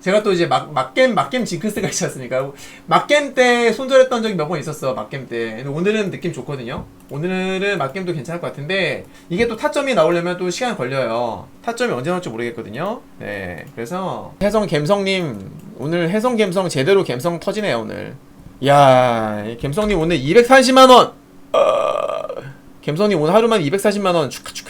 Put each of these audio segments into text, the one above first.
제가 또 이제 막, 막겜, 막겜 징크스가 있지 않습니까? 막겜 때 손절했던 적이 몇 번 있었어, 막겜 때. 근데 오늘은 느낌 좋거든요? 오늘은 막겜도 괜찮을 것 같은데, 이게 또 타점이 나오려면 또 시간 걸려요. 타점이 언제 나올지 모르겠거든요? 네. 그래서, 혜성 갬성님, 오늘 혜성 갬성 제대로 갬성 터지네요, 오늘. 이야, 이 갬성님 오늘 240만원! 어... 갬성님 오늘 하루만 240만원 축하, 축하, 축하.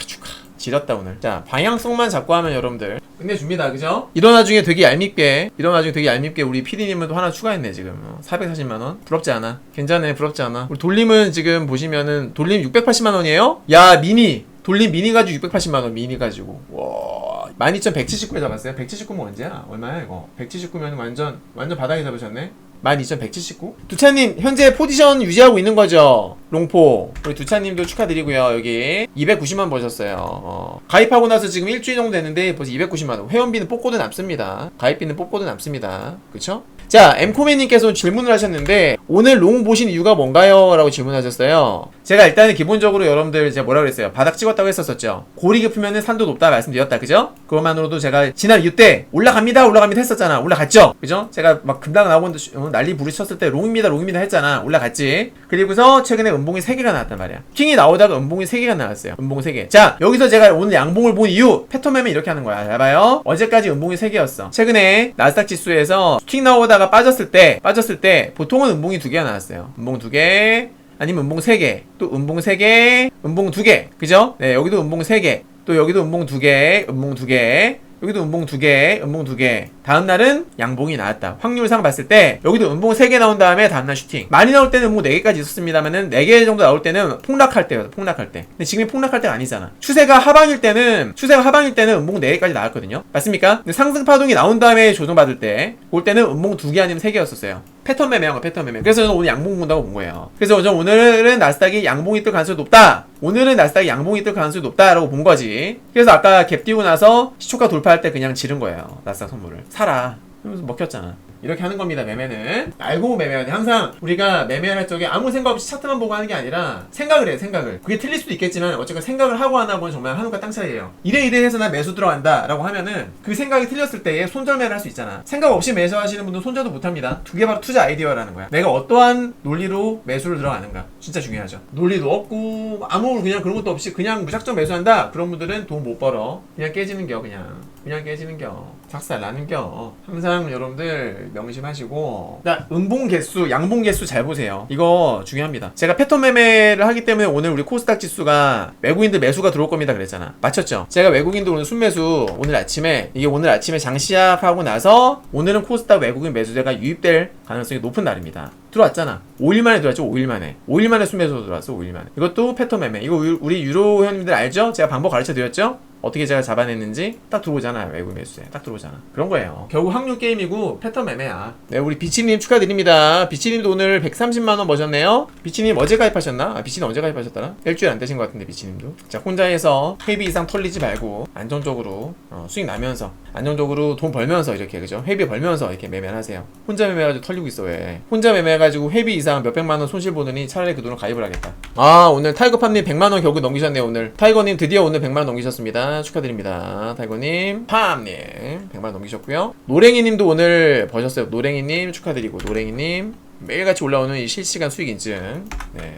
지렸다 오늘. 자 방향성만 잡고 하면 여러분들 끝내줍니다, 그죠? 이런 와중에 되게 얄밉게 이런 와중에 되게 얄밉게 우리 PD님은 또 하나 추가했네 지금. 어, 440만 원. 부럽지 않아? 괜찮네, 부럽지 않아? 우리 돌림은 지금 보시면은 돌림 680만 원이에요? 야 미니 돌림 미니 가지고 680만 원 미니 가지고 와 12,179에 잡았어요. 179면 언제야? 얼마야 이거? 179면 완전 완전 바닥에 잡으셨네. 12,179? 두차님 현재 포지션 유지하고 있는 거죠? 롱포 우리 두차님도 축하드리고요 여기 290만 버셨어요 어. 가입하고 나서 지금 일주일 정도 됐는데 벌써 290만 원 회원비는 뽑고도 남습니다 가입비는 뽑고도 남습니다 그쵸? 자 엠코맨님께서 질문을 하셨는데 오늘 롱 보신 이유가 뭔가요? 라고 질문하셨어요 제가 일단은 기본적으로 여러분들 제가 뭐라 그랬어요? 바닥 찍었다고 했었었죠. 고리 깊으면 산도 높다 말씀드렸다. 그죠? 그것만으로도 제가 지난 이때 올라갑니다 올라갑니다 했었잖아. 올라갔죠? 그죠? 제가 막 금방 나오고 어, 난리 부르쳤을 때 롱입니다 롱입니다 했잖아. 올라갔지. 그리고서 최근에 음봉이 3개가 나왔단 말이야. 킹이 나오다가 음봉이 3개가 나왔어요. 음봉 3개. 자 여기서 제가 오늘 양봉을 본 이유 패턴매면 이렇게 하는 거야. 잘 봐요. 어제까지 음봉이 3개였어. 최근에 나스닥 지수에서 킹 나오다가 빠졌을 때 빠졌을 때 보통은 음봉이 2개가 나왔어요. 음봉 2개 아니면 음봉 3개 또 음봉 3개 음봉 2개 그죠? 네 여기도 음봉 3개 또 여기도 음봉 2개 음봉 2개 여기도 음봉 2개, 음봉 2개. 다음 날은 양봉이 나왔다. 확률상 봤을 때 여기도 음봉 3개 나온 다음에 다음 날 슈팅. 많이 나올 때는 음봉 4개까지 있었습니다만은 4개 정도 나올 때는 폭락할 때였어. 폭락할 때. 근데 지금이 폭락할 때가 아니잖아. 추세가 하방일 때는 추세가 하방일 때는 음봉 4개까지 나왔거든요. 맞습니까? 상승 파동이 나온 다음에 조정받을 때볼 때는 음봉 2개 아니면 3개였었어요. 패턴 매매한 거 패턴 매매. 그래서 저는 오늘 양봉 본다고 본 거예요. 그래서 저는 오늘은 나스닥이 양봉이 뜰 가능성이 높다. 오늘은 나스닥이 양봉이 뜰 가능성이 높다라고 본 거지. 그래서 아까 갭 띄고 나서 시초가 돌파할 때 그냥 지른 거예요. 나스닥 선물을. 사라. 그러면서 먹혔잖아. 이렇게 하는 겁니다, 매매는. 알고 매매해야 돼. 항상 우리가 매매할 적에 아무 생각 없이 차트만 보고 하는 게 아니라 생각을 해, 생각을. 그게 틀릴 수도 있겠지만 어쨌건 생각을 하고 안 하고는 정말 하늘과 땅 차이예요. 이래 이래 해서 나 매수 들어간다 라고 하면은 그 생각이 틀렸을 때에 손절매를 할 수 있잖아. 생각 없이 매수하시는 분들은 손절도 못 합니다. 두 개 바로 투자 아이디어라는 거야. 내가 어떠한 논리로 매수를 들어가는가. 진짜 중요하죠. 논리도 없고 아무 그냥 그런 것도 없이 그냥 무작정 매수한다. 그런 분들은 돈 못 벌어. 그냥 깨지는 겨, 그냥. 그냥 깨지는 겨. 작살 나는 겨. 항상 여러분들 명심하시고. 자, 음봉 개수, 양봉 개수 잘 보세요. 이거 중요합니다. 제가 패턴 매매를 하기 때문에 오늘 우리 코스닥 지수가 외국인들 매수가 들어올 겁니다 그랬잖아. 맞췄죠? 제가 외국인들 오늘 순매수 오늘 아침에 이게 오늘 아침에 장 시작하고 나서 오늘은 코스닥 외국인 매수세가 유입될 가능성이 높은 날입니다. 들어왔잖아. 5일 만에 들어왔죠. 5일 만에. 5일 만에 순매수 들어왔어. 5일 만에. 이것도 패턴 매매. 이거 우- 우리 유로 회원님들 알죠? 제가 방법 가르쳐 드렸죠? 어떻게 제가 잡아냈는지 딱 들어오잖아요 외국 매수에. 딱 들어오잖아. 그런 거예요. 결국 확률 게임이고 패턴 매매야. 네 우리 비치님 축하드립니다. 비치님도 오늘 130만원 버셨네요. 비치님 어제 가입하셨나? 아 비치님 언제 가입하셨더라? 일주일 안 되신 것 같은데 비치님도. 자 혼자 해서 회비 이상 털리지 말고 안정적으로 어, 수익 나면서 안정적으로 돈 벌면서 이렇게 그죠? 회비 벌면서 이렇게 매매를 하세요. 혼자 매매해가지고 털리고 있어 왜? 혼자 매매해가지고 회비 이상 몇백만원 손실 보더니 차라리 그 돈을 가입을 하겠다. 아 오늘 타이거팜님 100만원 결국 넘기셨네요 오늘. 타이거님 드디어 오늘 100만원 넘기셨습니다 축하드립니다 타이거님 팜님 100만원 넘기셨고요 노랭이님도 오늘 버셨어요 노랭이님 축하드리고 노랭이님 매일같이 올라오는 이 실시간 수익 인증 네.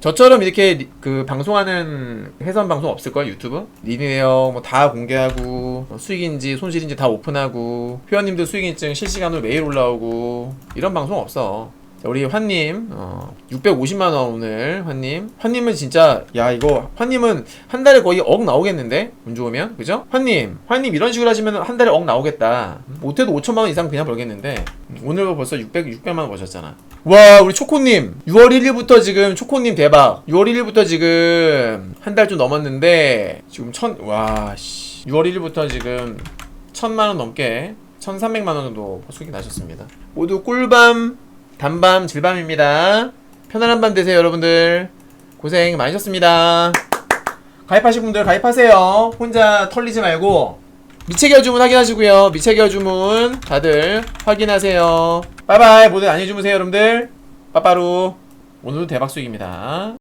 저처럼 이렇게 리- 그 방송하는 해선 방송 없을걸 유튜브? 리드 내역 뭐다 공개하고 어, 수익인지 손실인지 다 오픈하고 회원님들 수익 인증 실시간으로 매일 올라오고 이런 방송 없어. 자, 우리 환님 어, 650만 원 오늘 환님. 환님은 진짜 야 이거 환님은 한 달에 거의 억 나오겠는데? 운 좋으면? 그죠? 환님 환님 이런 식으로 하시면 한 달에 억 나오겠다. 못해도 5천만 원 이상 그냥 벌겠는데? 오늘 벌써 600 600만 원 버셨잖아. 와 우리 초코님. 6월 1일부터 지금 초코님 대박. 6월 1일부터 지금 한 달 좀 넘었는데 지금 천 와 씨. 6월 1일부터 지금 천만 원 넘게 1300만 원 정도 수익이 나셨습니다. 모두 꿀밤 단밤 질밤입니다 편안한 밤 되세요 여러분들 고생 많으셨습니다 가입하실 분들 가입하세요 혼자 털리지 말고 미체결 주문 확인하시고요. 미체결 주문 다들 확인하세요. 바이바이 모두 안녕히 주무세요 여러분들. 빠빠루 오늘도 대박 수익입니다.